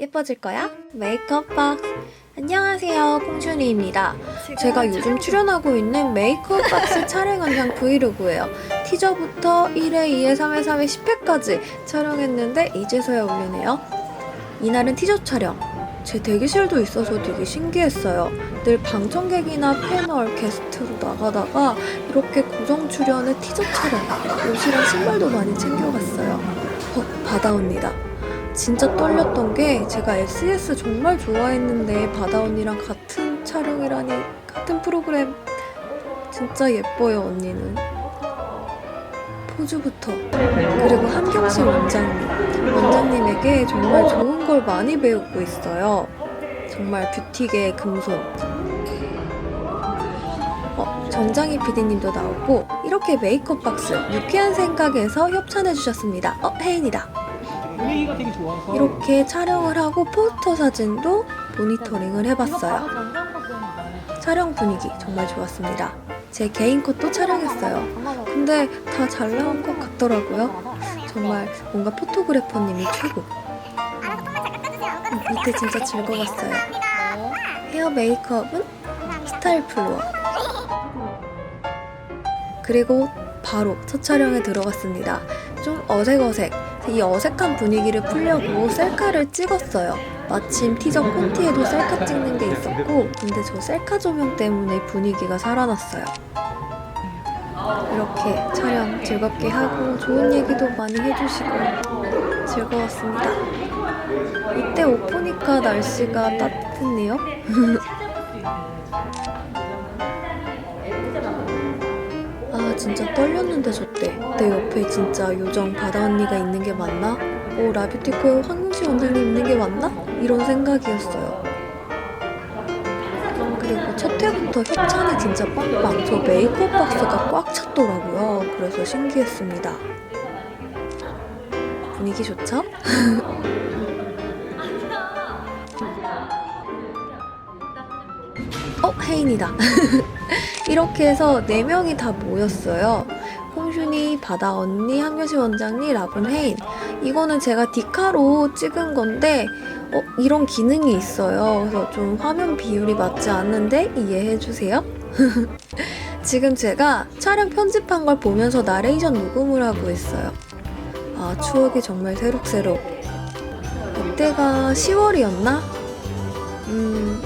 예뻐질 거야? 메이크업 박스. 안녕하세요, 콩준이입니다. 제가 요즘 출연하고 있는 메이크업 박스 촬영 영상 브이로그예요. 티저부터 1회, 2회, 3회, 4회, 10회까지 촬영했는데 이제서야 올리네요. 이날은 티저 촬영. 제 대기실도 있어서 되게 신기했어요. 늘 방청객이나 패널, 게스트로 나가다가 이렇게 고정 출연의 티저 촬영. 옷이랑 신발도 많이 챙겨갔어요. 어, 언니다. 진짜 떨렸던 게 제가 SES 정말 좋아했는데 바다 언니랑 같은 촬영이라니 같은 프로그램. 진짜 예뻐요 언니는. 포즈부터. 그리고 함경실 원장님. 원장님에게 정말 좋은 걸 많이 배우고 있어요. 정말 뷰티계의 금손 어, 정장희 PD님도 나오고 이렇게 메이크업 박스 유쾌한 생각에서 협찬해 주셨습니다. 어 혜인이다 분위기가 되게 좋아서 이렇게 촬영을 하고 포스터 사진도 모니터링을 해봤어요. 촬영 분위기 정말 좋았습니다. 제 개인 컷도 촬영했어요. 근데 다 잘 나온 것 같더라고요. 정말 뭔가 포토그래퍼님이 최고. 음, 밑에 진짜 즐거웠어요. 헤어 메이크업은 스타일 플로어. 그리고 바로 첫 촬영에 들어갔습니다. 좀 어색어색. 이 어색한 분위기를 풀려고 셀카를 찍었어요. 마침 티저 콘티에도 셀카 찍는 게 있었고, 근데 저 셀카 조명 때문에 분위기가 살아났어요. 이렇게 촬영 즐겁게 하고 좋은 얘기도 많이 해주시고 즐거웠습니다. 이때 옷 보니까 날씨가 따뜻했네요. 진짜 떨렸는데 저때 내 옆에 진짜 요정 바다 언니가 있는 게 맞나? 오 라뷰티코의 황금씨 원장님 있는 게 맞나? 이런 생각이었어요. 그리고 첫 회부터 협찬이 진짜 빵빵 저 메이크업 박스가 꽉 찼더라고요. 그래서 신기했습니다. 분위기 좋죠? 어 혜인이다. 이렇게 해서 4명이 다 모였어요. 홍준이, 바다 언니, 한교시 원장님, 라분 혜인. 이거는 제가 디카로 찍은 건데, 어, 이런 기능이 있어요. 그래서 좀 화면 비율이 맞지 않는데 이해해주세요. 지금 제가 촬영 편집한 걸 보면서 나레이션 녹음을 하고 있어요. 아, 추억이 정말 새록새록. 그때가 10월이었나? 음,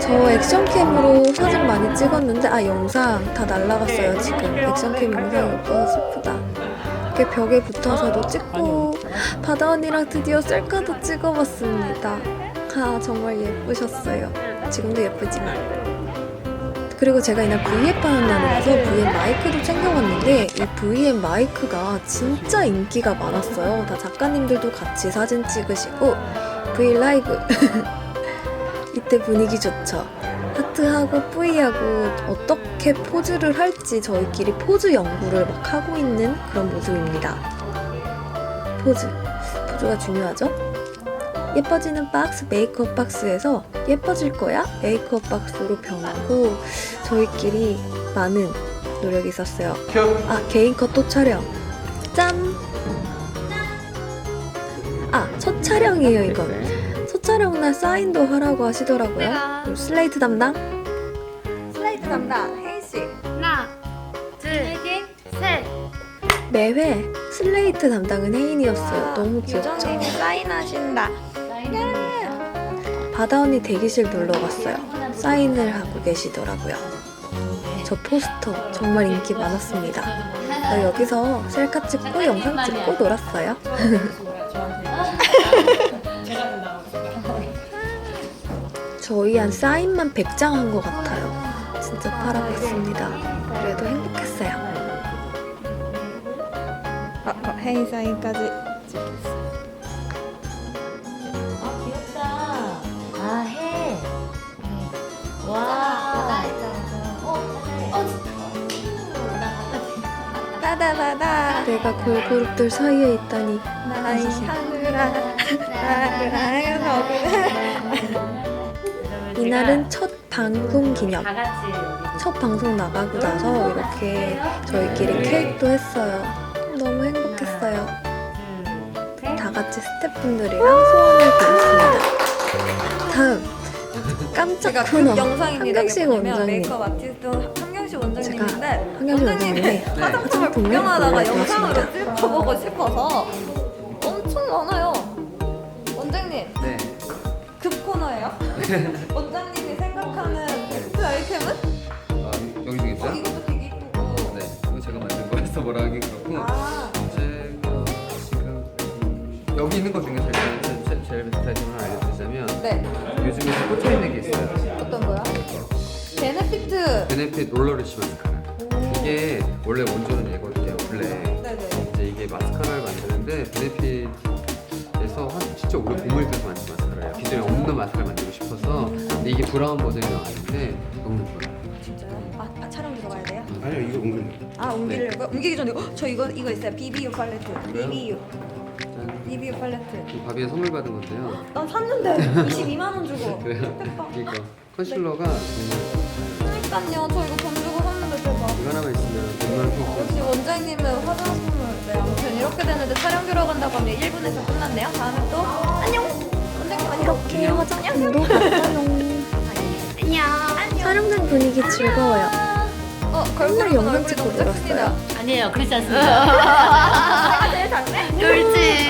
저 액션캠으로 사진 많이 찍었는데 아 영상 다 날라갔어요 지금. 액션캠 영상이 없어서 슬프다. 이렇게 벽에 붙어서도 찍고 바다 언니랑 드디어 셀카도 찍어봤습니다. 아 정말 예쁘셨어요. 지금도 예쁘지만. 그리고 제가 이날 V앱 하는 날이라서 V앱 마이크도 챙겨갔는데 이 V앱 마이크가 진짜 인기가 많았어요. 다 작가님들도 같이 사진 찍으시고 V 라이브 이때 분위기 좋죠. 하트하고 뿌이하고 어떻게 포즈를 할지 저희끼리 포즈 연구를 막 하고 있는 그런 모습입니다. 포즈. 포즈가 중요하죠? 예뻐지는 박스 메이크업 박스에서 예뻐질 거야 메이크업 박스로 변하고 저희끼리 많은 노력이 있었어요. 아 개인 컷또 촬영. 짠. 아 첫 촬영이에요 이건. 첫 촬영 날 사인도 하라고 하시더라고요. 그리고 슬레이트 담당 슬레이트 담당 혜인 씨. 하나, 둘, 셋. 매회 슬레이트 담당은 혜인이었어요. 너무 귀엽죠? 요정님이 사인하신다. 바다 언니 대기실 놀러 갔어요. 사인을 하고 계시더라고요. 저 포스터 정말 인기 많았습니다. 저 여기서 셀카 찍고 영상 찍고 놀았어요. 저희 한 사인만 100장 한 것 같아요. 진짜 팔아봤습니다. 그래도 행복했어요. 어, 어, 혜인 사인까지. 아 귀엽다. 아 해. 와. 따다다다. 내가 걸그룹들 사이에 있다니 나이 하늘아. 나를 하늘아. 이날은 첫 방송 기념 다 같이 여기 첫 방송 나가고 나서 이렇게 저희끼리 케이크도 했어요 너무 행복했어요 둘, 셋. 다 같이 스태프 제작진들이랑 소원을 빌었습니다. 다음 깜짝 제가 코너 그 이게 뭐냐면 원장님 메이크업 아티스트 한경식 원장님인데 한경식 원장님이 화장품을 화장품을 구경하다가. 영상으로 찍어보고 싶어서 엄청 많아요. 원장님 네. 급 코너예요? 뭐라 하긴 그렇고. 아, 제가 지금 음, 여기 있는 것 중에서 일단 제- 제- 제일 베스트 아이템을 알려드리자면 네. 요즘에 꽂혀 있는 게 있어요. 어떤 거야? 베네피트. 베네핏 롤러리쉬 마스카라. 이게 원래 원조는 얘거든요. 블랙. 네네. 이제 이게 마스카라를 만드는데 베네핏에서 한 진짜 오래 공을 들여서 만든 마스카라예요. 기존에 없는 마스카라 만들고 싶어서 근데 이게 브라운 버전이 나왔는데 너무. 진짜요? 아니요 이거 옮기는 아 옮기려고요? 옮기기 전에 어, 저 이거 이거 있어요. BBU 팔레트. 그래요? BBU. 짠. BBU 팔레트. 이 바비에 선물 받은 건데요. 난 샀는데 22만 원 주고. 그래요? 대박. 이거 컨실러가 정말 그러니까요. 저 이거 돈 주고 샀는데 대박. 이거 하나만 있으면 100만 원 역시. 원장님은 화장품을 네 아무튼 이렇게 되는데 촬영 들어간다고 하면 1분에서 끝났네요. 다음에 또 안녕. 원장님 안녕. 이렇게 화장품도 봤어요. 안녕. 촬영장 분위기 즐거워요. 걸그룹 영상 찍고. 작습니다. 아니에요, 그렇지 않습니다. 아 제일 작네. 꿀지.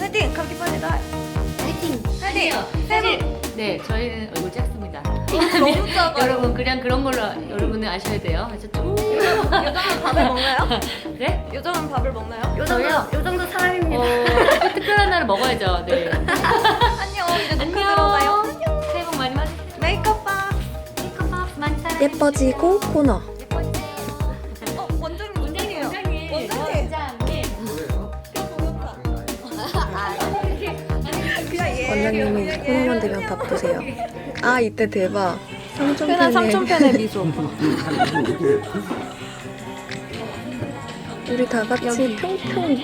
화이팅. 감기 빨리 나. 화이팅. 화이팅. 사실 네, 저희는 얼굴 작습니다. 너무 작아. 여러분 그냥 그런 걸로 여러분은 아셔야 돼요. 아셨죠? 요정은 밥을 먹나요? 네? 요정은 밥을 먹나요? 요 저요? 정도 요 정도 사람입니다. 어, 특별한 날은 먹어야죠. 네. 안녕. 이제 녹화 들어가요. 안녕. 새해 복 많이 받으세요. 예뻐지고 코너. 어 원장님 원장이에요. 원장님. 원장님. 뭐예요? 그냥 얘. 원장님이 코너만 되면 바쁘세요. 아 이때 대박. 삼촌팬의 미소. 우리 다 같이 평평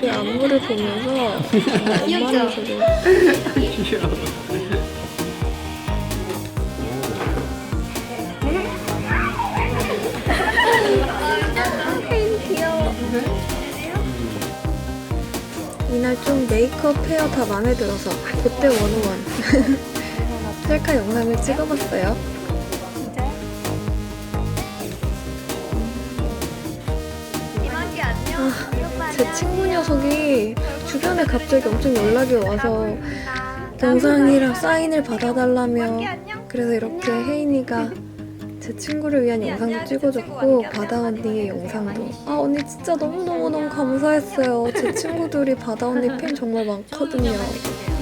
그 안무를 보면서 귀여워. 이날 좀 메이크업 헤어 다 마음에 들어서 그때 원오원 셀카 영상을 찍어봤어요. 안녕. 제 친구 녀석이 주변에 갑자기 엄청 연락이 와서 영상이랑 사인을 받아달라며 그래서 이렇게 혜인이가 제 친구를 위한 영상도 찍어줬고 바다 언니의 영상도. 아 언니 진짜 너무너무너무 감사했어요. 제 친구들이 바다 언니 팬 정말 많거든요.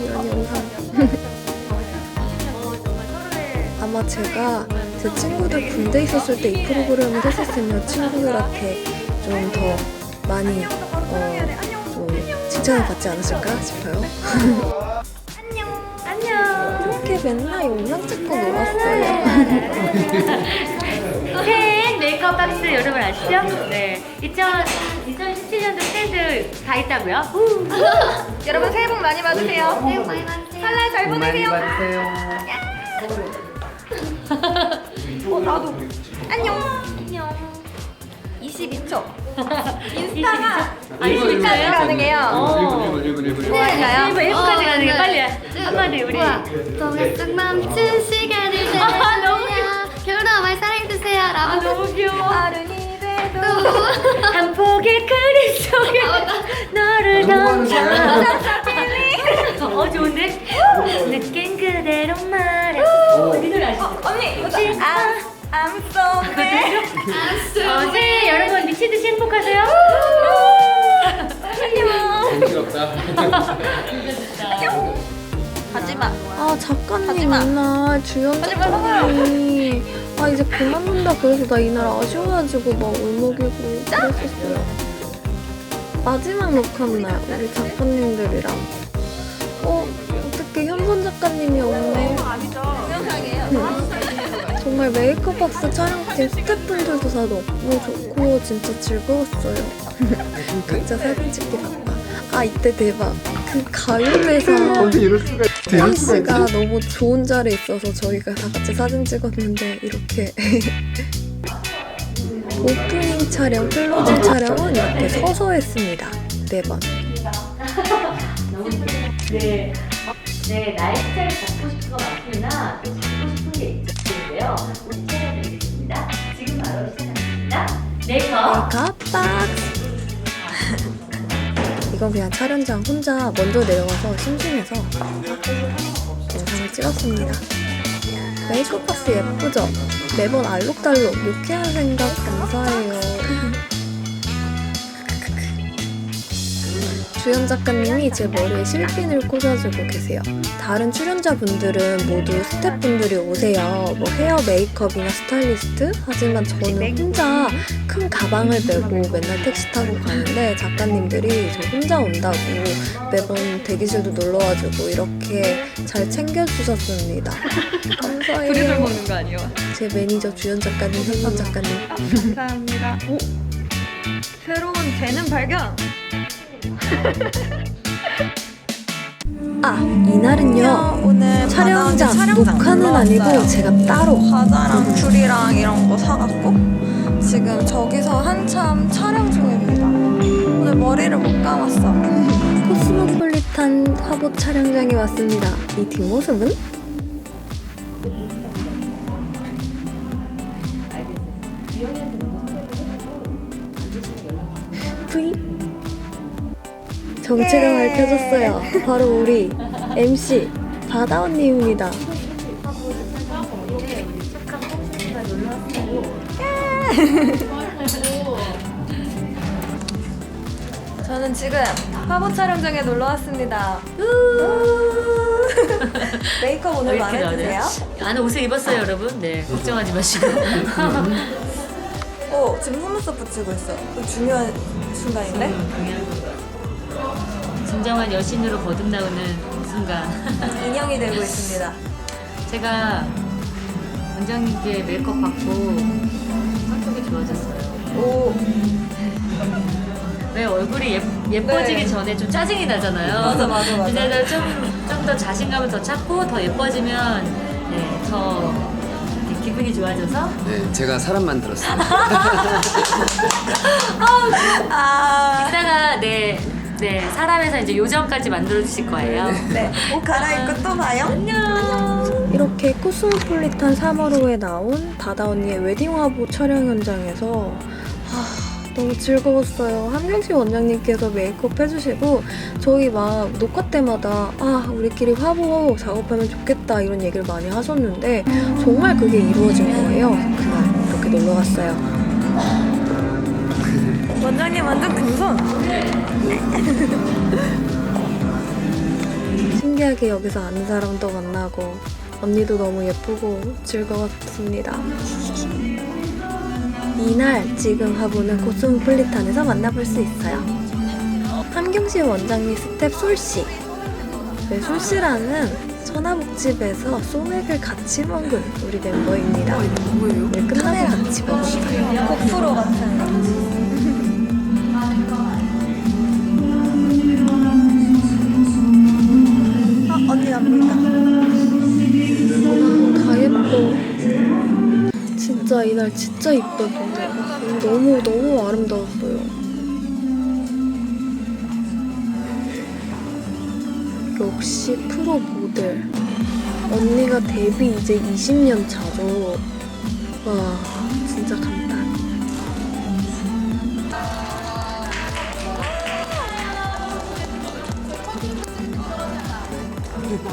이런 영상. 아마 제가 제 친구들 군대 있었을 때 이 프로그램을 했었으면 친구들한테 좀 더 많이 어, 좀 칭찬을 받지 않았을까 싶어요. 이렇게 맨날 영상 찍고 놀았어요. 팬 메이크업 박스 여러분 아시죠? 네. 2000, 2017년도 트렌드 다 있다고요? 후. 여러분 새해 복 많이 받으세요. 새해 복 많이 받으세요. 설날 잘 보내세요. 받으세요. 어 나도. 안녕. 안녕. 22초. 인스타가 아, 22초예요? 가능해요. 어. 1분 1분 1분 1분. 좋아할까요? 1분 1분까지 가는 게 네. 빨리 한마디 우리. 동화 속 멈춘 시간을 아, 너무 재세요. 겨울아 많이 사랑해주세요. 아 라고. 너무 귀여워. 어른이 돼도 한 폭의 그림 속에 너를 던져. 어 좋은데? 느낀 그대로 말해. 이 노래 아시죠? 언니 혹시 I'm I'm so bad. 어, 새해 여러분 미치듯이 행복하세요. 정신없다. 아 작가님 하지마. 이날 주연 하지마, 작가님이 아 이제 그만둔다 그래서 나 이날 아쉬워가지고 막 울먹이고 그랬었어요. 마지막 녹화는 날 우리 작가님들이랑 어 어떻게 현선 작가님이 없네. 아니죠. 동영상이에요. 정말 메이크업 박스 촬영팀 스태프분들도 다 너무 좋고 진짜 즐거웠어요. 각자 사진 찍기 바빠. 아 이때 대박. 그 가요대상 이럴 수가 혜인 씨가 너무 좋은 자리에 있어서 저희가 다 같이 사진 찍었는데 이렇게 오프닝 촬영, 클로징 촬영은 이렇게 서서 했습니다. 네 번. 네. 어, 네, 나의 스타일 잡고 싶은 거. 또 잡고 싶은 게 있는데요. 우리 찾아드리겠습니다. 지금 바로 시작하겠습니다. 메이크업. 메이크업 박스. 이건 그냥 촬영장 혼자 먼저 내려가서 심심해서 영상을 찍었습니다. 메이크업 박스 예쁘죠? 매번 알록달록 유쾌한 생각 감사해요. 주연 작가님이 제 머리에 실핀을 꽂아주고 계세요. 다른 출연자분들은 모두 스태프분들이 오세요. 뭐 헤어 메이크업이나 스타일리스트? 하지만 저는 혼자 큰 가방을 메고 맨날 택시 타고 가는데 작가님들이 저 혼자 온다고 매번 대기실도 놀러와주고 이렇게 잘 챙겨주셨습니다. 감사해요. 부리들 먹는 거 아니에요? 제 매니저 주연 작가님, 현박 작가님. 감사합니다. 오! 새로운 재능 발견! 아 이날은요 오늘 촬영장 촬영장 녹화는 아니고. 제가 따로 과자랑 귤이랑 이런 거 사갖고 지금 저기서 한참 촬영 중입니다. 오늘 머리를 못 감았어. 코스모폴리탄 화보 촬영장에 왔습니다. 이 뒷모습은? 정체가 밝혀졌어요. 바로 우리 MC 바다 언니입니다. 저는 지금 화보 촬영장에 놀러 왔습니다. 메이크업 오늘 마음에 드세요? 안에 옷을 입었어요, 여러분. 네, 걱정하지 마시고. 오 지금 속눈썹 붙이고 있어. 그 중요한 순간인데? 진정한 여신으로 거듭나오는 순간. 인형이 되고 있습니다. 제가 원장님께 메이크업 받고 성격이 좋아졌어요. 오 왜 얼굴이 예, 예뻐지기 네. 전에 좀 짜증이 나잖아요. 맞아, 맞아, 맞아. 근데 좀좀 더 자신감을 더 찾고 더 예뻐지면 네, 더 이렇게 기분이 좋아져서 네, 제가 사람 만들었어요. 아, 이따가 네, 네 사람에서 이제 요정까지 만들어 주실 거예요. 네. 옷 갈아입고 또 봐요. 안녕. 이렇게 코스모폴리탄 3월호에 나온 바다 언니의 웨딩 화보 촬영 현장에서 하, 너무 즐거웠어요. 함경씨 원장님께서 메이크업 해주시고 저희 막 녹화 때마다 아 우리끼리 화보 작업하면 좋겠다 이런 얘기를 많이 하셨는데 정말 그게 이루어진 거예요. 그날 이렇게 놀러 갔어요. 원장님 완전 금손. 신기하게 여기서 아는 사람도 만나고 언니도 너무 예쁘고 즐거웠습니다. 이날 지금 화보는 코스모폴리탄에서 만나볼 수 있어요. 함경시 원장님 스텝 솔씨. 네, 솔씨라는 천하복집에서 소맥을 같이 먹은 우리 멤버입니다. 네, 끝나고 같이 먹었어요. 고프로 같은 거. 진짜 이날 진짜 이뻤는데 너무 너무 아름다웠어요. 역시 프로 모델. 언니가 데뷔 이제 20년 차죠. 와 진짜 감탄.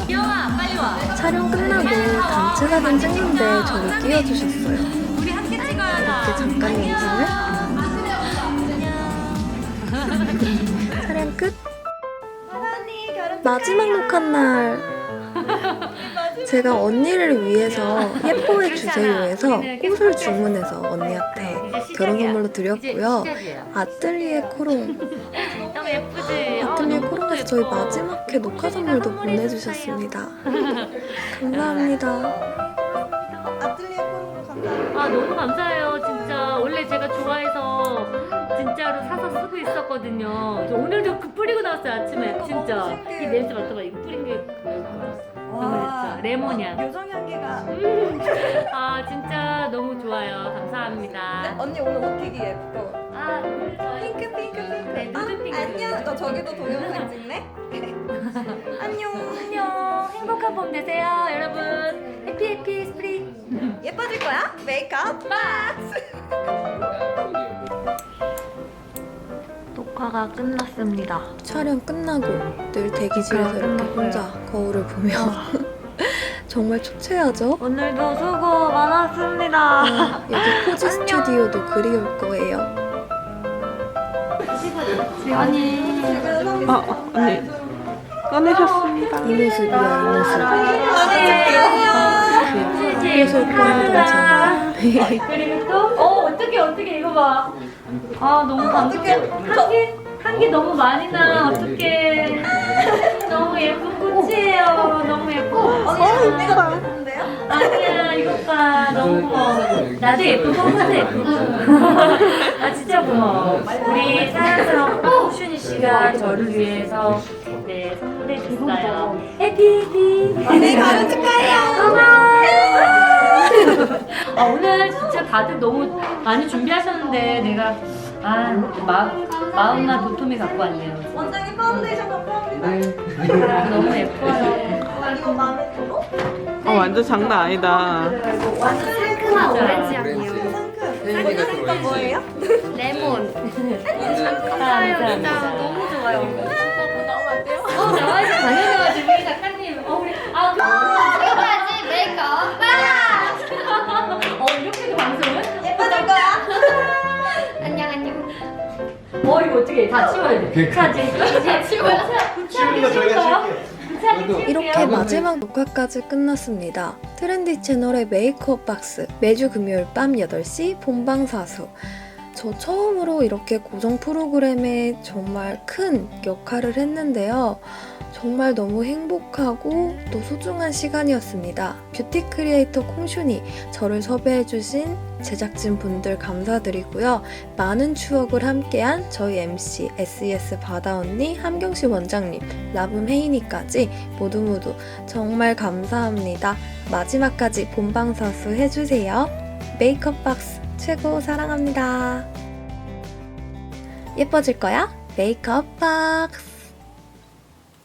기영아, 빨리 와. 촬영 끝나고 단체 사진 찍는데 저를 끼워주셨어요. 우리 함께 찍어야 이렇게 잠깐 영상을 촬영 끝? 마지막 녹화 날 제가 언니를 위해서 예뻐해 주세요 해서 꽃을 주문해서 언니한테 결혼 선물로 드렸고요. 아뜰리에 코롱. 너무 예쁘지? 어, 아뜰리에 코롱에서 저희 마지막 회 녹화 선물도 보내주셨습니다 감사합니다 아틀리에 폰 감사합니다. 아 너무 감사해요 진짜 원래 제가 좋아해서 진짜로 사서 쓰고 있었거든요 저 오늘도 그 뿌리고 나왔어요 아침에 진짜 이 냄새 맡아봐 이거 뿌린 게 그거일 거야 너무 좋죠. 레몬 향. 요정 향기가. 아 진짜 너무 좋아요. 감사합니다. 언니 오늘 옷 되게. 아 저희 핑크 핑크 핑크. 네, 누드 핑크. 안녕. 너 저기도 동영상 찍네. 안녕. 안녕. 행복한 봄 되세요, 여러분. 해피 해피 스프링. 예뻐질 거야? 메이크업 박스. 녹화가 끝났습니다. 촬영 끝나고 늘 대기실에서 아, 이렇게. 혼자 거울을 보며 정말 초췌하죠? 오늘도 수고 많았습니다. 여기 포즈 스튜디오도 그리울 거예요. 아니. 꺼내셨습니다. 이 모습이야, 이 모습. 네. 예술 뻔하다, 정말. 그리고 또, 어, 어떻게, 어떻게, 이거 봐. 아, 너무 감동해. 향기, 향기 너무 많이 나. 어떡해. 너무 예쁜 꽃이에요. 너무 예뻐. 언니 언니가 더 예쁜데요? 아니야, 이것 봐. 너무 고마워. 나도 예쁘고, 혼자도 예쁘고. 아, 진짜 고마워. 우리 사랑스러운 호슈니 씨가 저를 위해서 네, 선물해 줬어요. 해피, 해피. 언니 가을 축하해요. 고마워. 아, 오늘 진짜 다들 너무 많이 준비하셨는데 내가 아, 마, 마음만 도톰히 갖고 왔네요. 원장님 파운데이션 감사합니다. 아, 너무 예뻐요. 이거 마음에 들어? 어, 완전 장난 아니다. 완전 상큼한 오렌지 오렌지. 향이요. 상큼. 혜인이가 상큼 좋아해. 뭐예요? 레몬. 감사합니다. 너무 좋아요. 나오면 안 돼요? 어, 나와서 당연하지, 우리 작가님. 어, 우리, 아, 그, 메이크업 빠! 어, 이렇게도 방송을? 예뻐질 거야. 안녕 안녕. 어, 이거 어떻게 다 치워야 돼. 자, 이제, 이제 치워야 돼. 치우는 거 저희가 칠게요. 이렇게 마지막 녹화까지 끝났습니다. 트렌디 채널의 메이크업 박스 매주 금요일 밤 8시 본방사수 저 처음으로 이렇게 고정 프로그램에 정말 큰 역할을 했는데요. 정말 너무 행복하고 또 소중한 시간이었습니다. 뷰티 크리에이터 콩슈니 저를 섭외해주신 제작진 분들 감사드리고요. 많은 추억을 함께한 저희 MC SES 바다 언니 함경씨 원장님 라붐 혜인이까지 모두 모두 정말 감사합니다. 마지막까지 본방사수 해주세요. 메이크업 박스 최고 사랑합니다. 예뻐질 거야? 메이크업 박스.